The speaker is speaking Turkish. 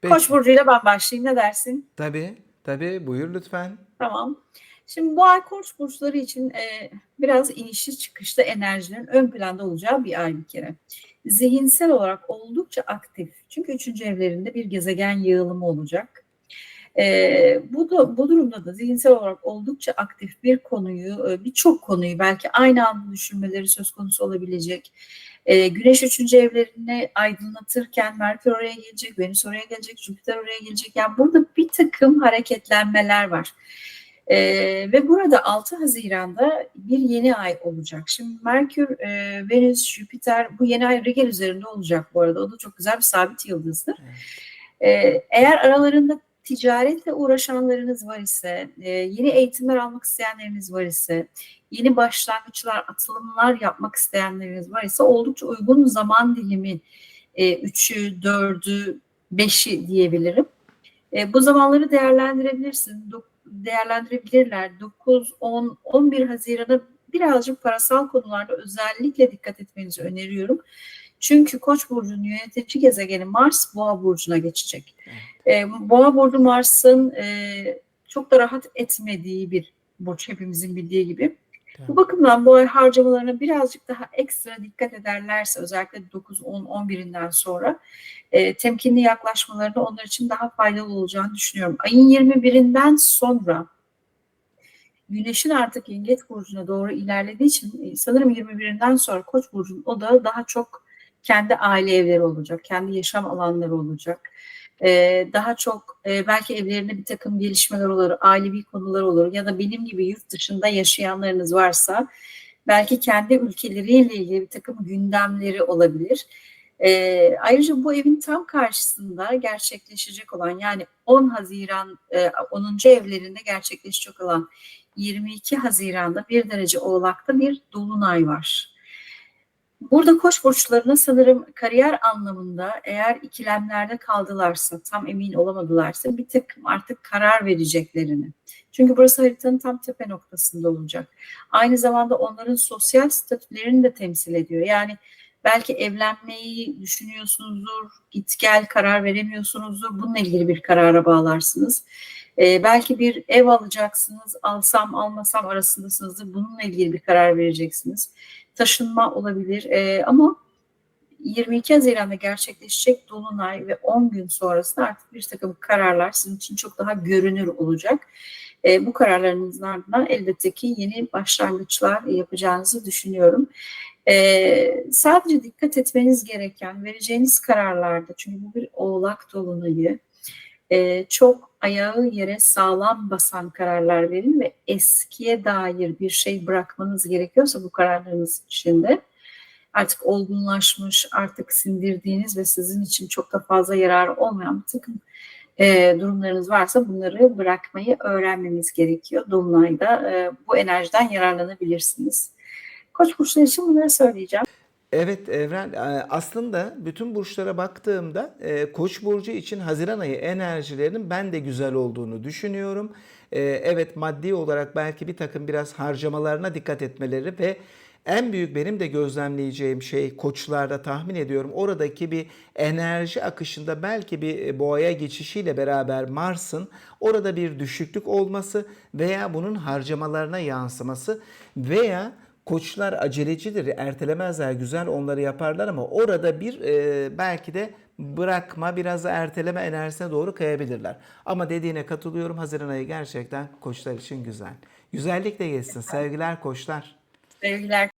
Peki. Koç burcuyla ben başlayayım ne dersin? Tabii, tabii. Buyur lütfen. Tamam. Şimdi bu ay Koç burçları için e, biraz inişli çıkışlı enerjilerin ön planda olacağı bir ay bir kere. Zihinsel olarak oldukça aktif. Çünkü üçüncü evlerinde bir gezegen yığılımı olacak. E, bu da bu durumda da zihinsel olarak oldukça aktif bir konuyu, e, birçok konuyu belki aynı anda düşünmeleri söz konusu olabilecek. E, Güneş üçüncü evlerini aydınlatırken Merkür oraya gelecek, Venüs oraya gelecek, Jüpiter oraya gelecek. Yani burada bir takım hareketlenmeler var. E, ve burada 6 Haziran'da bir yeni ay olacak. Şimdi Merkür, e, Venüs, Jüpiter bu yeni ay regel üzerinde olacak bu arada. O da çok güzel bir sabit yıldızdır. E, eğer aralarında ticaretle uğraşanlarınız var ise, e, yeni eğitimler almak isteyenleriniz var ise, yeni başlangıçlar, atılımlar yapmak isteyenleriniz var ise oldukça uygun zaman dilimi e, 3'ü, 4'ü, 5'i diyebilirim. E, bu zamanları değerlendirebilirsin. Dok- değerlendirebilirler. 9, 10, 11 Haziran'a birazcık parasal konularda özellikle dikkat etmenizi öneriyorum. Çünkü Koç burcunun yönetici gezegeni Mars Boğa burcuna geçecek. E, Boğa burcu Mars'ın e, çok da rahat etmediği bir burç hepimizin bildiği gibi. Bu bakımdan bu ay harcamalarına birazcık daha ekstra dikkat ederlerse özellikle 9, 10, 11'inden sonra e, temkinli yaklaşmalarını onlar için daha faydalı olacağını düşünüyorum. Ayın 21'inden sonra Güneşin artık Yengeç Burcu'na doğru ilerlediği için e, sanırım 21'inden sonra Koç burcunun odağı daha çok kendi aile evleri olacak, kendi yaşam alanları olacak. Ee, daha çok e, belki evlerinde bir takım gelişmeler olur, ailevi konular olur ya da benim gibi yurt dışında yaşayanlarınız varsa belki kendi ülkeleriyle ilgili bir takım gündemleri olabilir. Ee, ayrıca bu evin tam karşısında gerçekleşecek olan yani 10 Haziran e, 10. evlerinde gerçekleşecek olan 22 Haziran'da bir derece oğlakta bir dolunay var. Burada koç burçlarına sanırım kariyer anlamında eğer ikilemlerde kaldılarsa, tam emin olamadılarsa bir takım artık karar vereceklerini. Çünkü burası haritanın tam tepe noktasında olacak. Aynı zamanda onların sosyal statülerini de temsil ediyor. Yani belki evlenmeyi düşünüyorsunuzdur, git gel karar veremiyorsunuzdur. Bununla ilgili bir karara bağlarsınız. Ee, belki bir ev alacaksınız, alsam almasam arasındasınızdır. Bununla ilgili bir karar vereceksiniz taşınma olabilir. E, ama 22 Haziran'da gerçekleşecek Dolunay ve 10 gün sonrasında artık bir takım kararlar sizin için çok daha görünür olacak. E, bu kararlarınızın ardından elbette ki yeni başlangıçlar yapacağınızı düşünüyorum. E, sadece dikkat etmeniz gereken vereceğiniz kararlarda çünkü bu bir oğlak dolunayı e, çok ayağı yere sağlam basan kararlar verin ve eskiye dair bir şey bırakmanız gerekiyorsa bu kararlarınız içinde artık olgunlaşmış, artık sindirdiğiniz ve sizin için çok da fazla yararı olmayan bir takım e, durumlarınız varsa bunları bırakmayı öğrenmemiz gerekiyor. Dolunay'da e, bu enerjiden yararlanabilirsiniz. Koç burçları için bunları söyleyeceğim. Evet Evren e, aslında bütün burçlara baktığımda e, Koç burcu için Haziran ayı enerjilerinin ben de güzel olduğunu düşünüyorum. E, Evet maddi olarak belki bir takım biraz harcamalarına dikkat etmeleri ve en büyük benim de gözlemleyeceğim şey koçlarda tahmin ediyorum oradaki bir enerji akışında belki bir boğaya geçişiyle beraber Mars'ın orada bir düşüklük olması veya bunun harcamalarına yansıması veya Koçlar acelecidir, ertelemezler, güzel onları yaparlar ama orada bir e, belki de bırakma, biraz da erteleme enerjisine doğru kayabilirler. Ama dediğine katılıyorum. Haziran ayı gerçekten koçlar için güzel. Güzellikle geçsin. Sevgiler koçlar. Sevgiler.